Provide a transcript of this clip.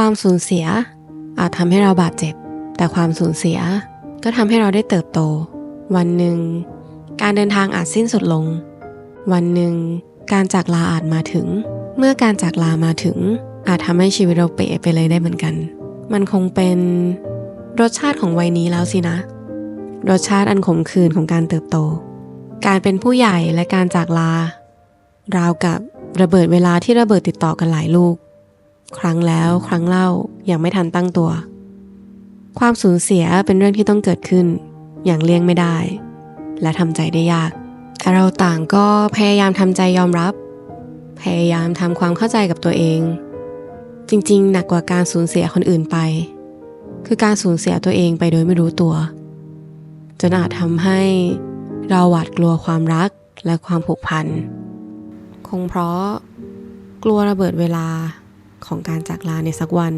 ความสูญเสีย อาจทำให้เราบาดเจ็บ แต่ความสูญเสียก็ทำให้เราได้เติบโต วันหนึ่ง การเดินทางอาจสิ้นสุดลง วันหนึ่ง การจากลาอาจมาถึง เมื่อการจากลามาถึง อาจทำให้ชีวิตเราเป๋ไปเลยได้เหมือนกัน มันคงเป็นรสชาติของวัยนี้แล้วสินะ รสชาติอันขมขื่นของการเติบโต การเป็นผู้ใหญ่และการจากลา ราวกับระเบิดเวลาที่ระเบิดติดต่อกันหลายลูก ครั้งแล้วครั้งเล่าอย่างไม่ทันตั้งตัว ความสูญเสียเป็นเรื่องที่ต้องเกิดขึ้น อย่างเลี่ยงไม่ได้ และทำใจได้ยาก แต่เราต่างก็พยายามทำใจยอมรับ พยายามทำความเข้าใจกับตัวเอง จริงๆ หนักกว่าการสูญเสียคนอื่นไป คือการสูญเสียตัวเองไปโดยไม่รู้ตัว จนอาจทำให้เราหวาดกลัวความรักและความผูกพัน คงเพราะกลัวระเบิดเวลา ของการจากลาในสักวัน